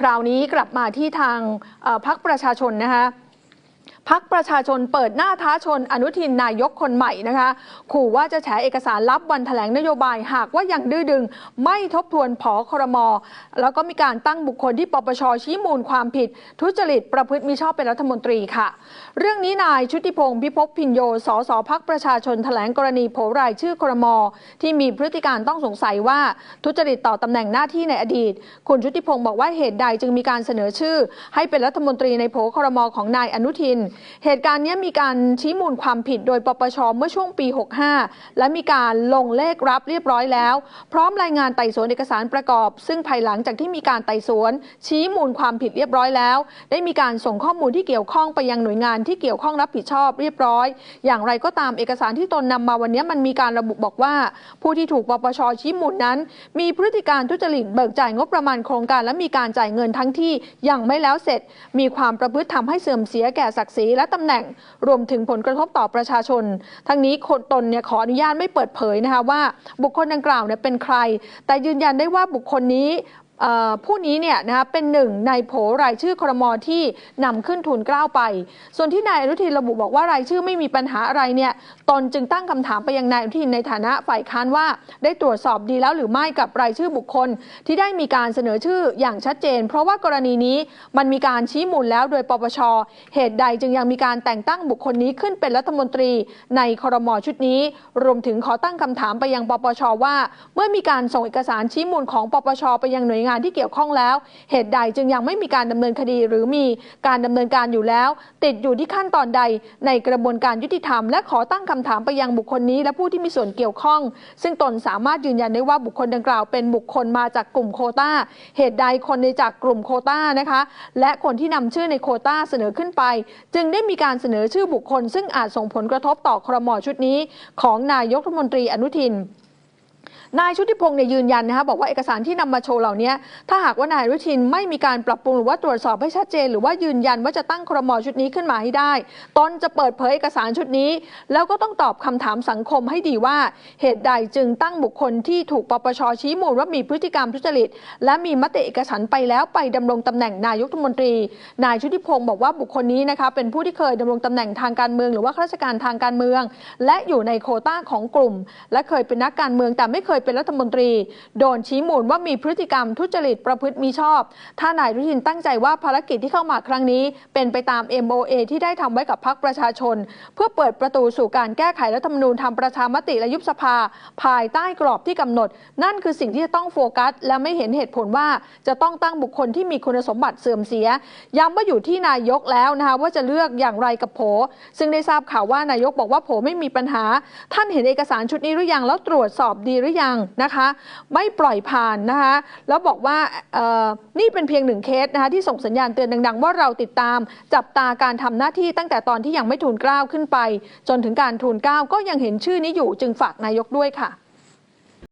คราวนี้กลับมาที่ทางพักประชาชนนะคะ พักประชาชนเปิดหน้าท้าชนอนุทินนายกคนใหม่นะคะ ขู่ว่าจะแฉเอกสารลับวันแถลงนโยบายหากว่ายังดื้อดึง ไม่ทบทวนผอครมแล้วก็มีการตั้งบุคคลที่ปปชชี้มูลความผิด ทุจริตประพฤติมิชอบเป็นรัฐมนตรีค่ะ เรื่องนี้นายชุติพงศ์พิภพพินโยสสพักประชาชนแถลงกรณีโผรายชื่อครมที่มีพฤติการต้องสงสัยว่าทุจริตต่อตำแหน่งหน้าที่ในอดีต คุณชุติพงศ์บอกว่าเหตุใดจึงมีการเสนอชื่อ ให้เป็นรัฐมนตรีในโผครมของนายอนุทินเหตุการณ์นี้มีการชี้มูลความผิดโดยปปชเมื่อช่วงปี 65 และมีการลงเลขรับเรียบร้อยแล้ว พร้อมรายงานไต่สวนเอกสารประกอบ ซึ่งภายหลังจากที่มีการไต่สวน ชี้มูลความผิดเรียบร้อยแล้ว ได้มีการส่งข้อมูลที่เกี่ยวข้องไปยังหน่วยงานที่เกี่ยวข้องรับผิดชอบเรียบร้อย อย่างไรก็ตามเอกสารที่ตนนำมาวันนี้มันมีการระบุบอกว่า ผู้ที่ถูกปปชชี้มูลนั้น มีพฤติการทุจริตเบิกจ่ายงบประมาณโครงการและมีการจ่ายเงินทั้งที่ยังไม่แล้วเสร็จ มีความประพฤติทำให้เสื่อมเสียแก่ศักดิ์ศรีและตำแหน่งรวมถึงผลกระทบต่อประชาชน ทั้งนี้คนตนเนี่ยขออนุญาตไม่เปิดเผยนะคะว่าบุคคลดังกล่าวเนี่ยเป็นใคร แต่ยืนยันได้ว่าบุคคลนี้ ผู้นี้เนี่ยนะคะเป็นหนึ่งในโผรายชื่อครมที่นำขึ้นทุนเกล้าไป ส่วนที่นายอนุทินระบุบอกว่ารายชื่อไม่มีปัญหาอะไรเนี่ยตนจึงตั้งคำถามไปยังนายอนุทินในฐานะฝ่ายค้านว่า ได้ตรวจสอบดีแล้วหรือไม่กับรายชื่อบุคคล ที่ได้มีการเสนอชื่ออย่างชัดเจน เพราะว่ากรณีนี้มันมีการชี้มูลแล้วโดยปปช เหตุใดจึงยังมีการแต่งตั้งบุคคลนี้ขึ้นเป็นรัฐมนตรีในครมชุดนี้ รวมถึงขอตั้งคำถามไปยังปปชว่า เมื่อมีการส่งเอกสารชี้มูลของปปชไปยังหน่วยงานที่เกี่ยวข้องแล้ว เหตุใดจึงยังไม่มีการดำเนินคดีหรือมีการดำเนินการอยู่แล้ว ติดอยู่ที่ขั้นตอนใดในกระบวนการยุติธรรม และขอตั้งคำถามไปยังบุคคลนี้ และผู้ที่มีส่วนเกี่ยวข้อง ซึ่งตนสามารถยืนยันได้ว่าบุคคลดังกล่าวเป็นบุคคลมาจากกลุ่มโคต้าเหตุใดคนในจากกลุ่มโคต้านะคะ และคนที่นำชื่อในโคต้าเสนอขึ้นไป จึงได้มีการเสนอชื่อบุคคล ซึ่งอาจส่งผลกระทบต่อครมชุดนี้ ของนายกรัฐมนตรีอนุทิน นายชุติพงศ์เนี่ยยืนยันนะคะบอกว่าเอกสารที่นำมาโชว์เหล่านี้ถ้าหากว่านายอนุทินไม่มีการปรับปรุงหรือว่าตรวจสอบให้ชัดเจน หรือว่ายืนยันว่าจะตั้งครมชุดนี้ขึ้นมาให้ได้ ตนจะเปิดเผยเอกสารชุดนี้ แล้วก็ต้องตอบคำถามสังคมให้ดีว่า เหตุใดจึงตั้งบุคคลที่ถูกปปชชี้มูลว่ามีพฤติกรรมทุจริต และมีมติเอกสารไปแล้วไปดำรงตำแหน่งนายกรัฐมนตรี นายชุติพงศ์บอกว่าบุคคลนี้นะคะเป็นผู้ที่เคยดำรงตำแหน่งทางการเมืองหรือว่าข้าราชการทางการเมือง และอยู่ในโคต้าของกลุ่ม และเคยเป็นนักการเมืองแต่ไม่เคยเป็นรัฐมนตรี โดนชี้มูลว่ามีพฤติกรรมทุจริตประพฤติมีชอบ ถ้านายอนุทินตั้งใจว่าภารกิจที่เข้ามาครั้งนี้ เป็นไปตาม MOA ที่ได้ทำไว้กับพรรคประชาชน เพื่อเปิดประตูสู่การแก้ไขรัฐธรรมนูญทำประชามติและยุบสภา ภายใต้กรอบที่กำหนด นั่นคือสิ่งที่จะต้องโฟกัส และไม่เห็นเหตุผลว่าจะต้องตั้งบุคคลที่มีคุณสมบัติเสื่อมเสียย้ำว่าอยู่ที่นายกแล้วนะคะว่าจะเลือกอย่างไรกับโผ ซึ่งได้ทราบข่าวว่านายกบอกว่าโผไม่มีปัญหา ท่านเห็นเอกสารชุดนี้หรือยังแล้วตรวจสอบดีหรือยังนะคะ ไม่ปล่อยผ่านนะคะ แล้วบอกว่านี่เป็นเพียงหนึ่งเคสนะคะที่ส่งสัญญาณเตือนดัง ๆ ว่าเราติดตามจับตาการทำหน้าที่ตั้งแต่ตอนที่ยังไม่ทูลเกล้าขึ้นไป จนถึงการทูลเกล้าก็ยังเห็นชื่อนี้อยู่จึงฝากนายกด้วยค่ะ